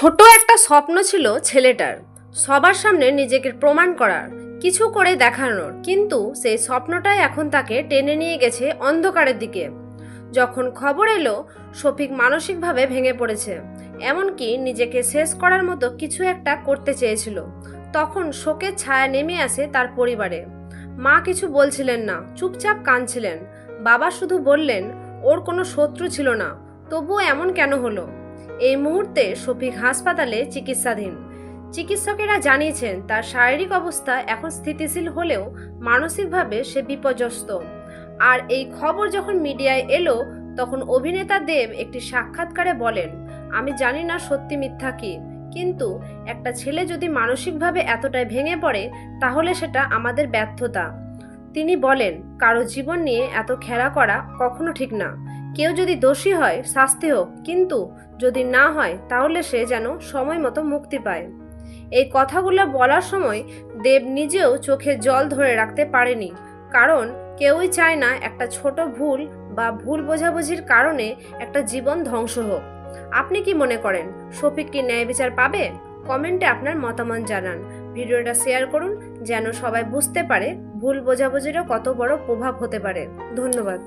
ছোট একটা স্বপ্ন ছিল ছেলেটার। সবার সামনে নিজেকে প্রমাণ করার, কিছু করে দেখানোর। কিন্তু সেই স্বপ্নটাই এখন তাকে টেনে নিয়ে গেছে অন্ধকারের দিকে। যখন খবর এলো, শফিক মানসিকভাবে ভেঙে পড়েছে। এমনকি নিজেকে শেষ করার মতো কিছু একটা করতে চেয়েছিল। তখন শোকের ছায়া নেমে আসে তার পরিবারে। মা কিছু বলছিলেন না, চুপচাপ কাঁদছিলেন। বাবা শুধু বললেন, ওর কোনো শত্রু ছিল না। তবুও এমন কেন হলো? এই মুহূর্তে শফিক হাসপাতালে চিকিৎসাধীন। চিকিৎসকেরা জানিয়েছেন, তার শারীরিক অবস্থা এখন স্থিতিশীল হলেও মানসিকভাবে সে বিপর্যস্ত। আর এই খবর যখন মিডিয়ায় এলো, তখন অভিনেতা দেব একটি সাক্ষাৎকারে বলেন, আমি জানি না সত্যি মিথ্যা কি, কিন্তু একটা ছেলে যদি মানসিকভাবে এতটাই ভেঙে পড়ে, তাহলে সেটা আমাদের ব্যর্থতা। তিনি বলেন, কারও জীবন নিয়ে এত খেলা করা কখনো ঠিক না। কেউ যদি দোষী হয়, শাস্তি হোক, কিন্তু যদি না হয়, তাহলে সে যেন সময় মতো মুক্তি পায়। এই কথাগুলো বলার সময় দেব নিজেও চোখে জল ধরে রাখতে পারেনি, কারণ কেউই চায় না একটা ছোট ভুল বা ভুল বোঝাবুঝির কারণে একটা জীবন ধ্বংস হোক। আপনি কি মনে করেন, শফিক কি ন্যায় বিচার পাবে? কমেন্টে আপনার মতামত জানান। ভিডিওটা শেয়ার করুন, যেন সবাই বুঝতে পারে ভুল বোঝাবুঝিরও কত বড় প্রভাব হতে পারে। ধন্যবাদ।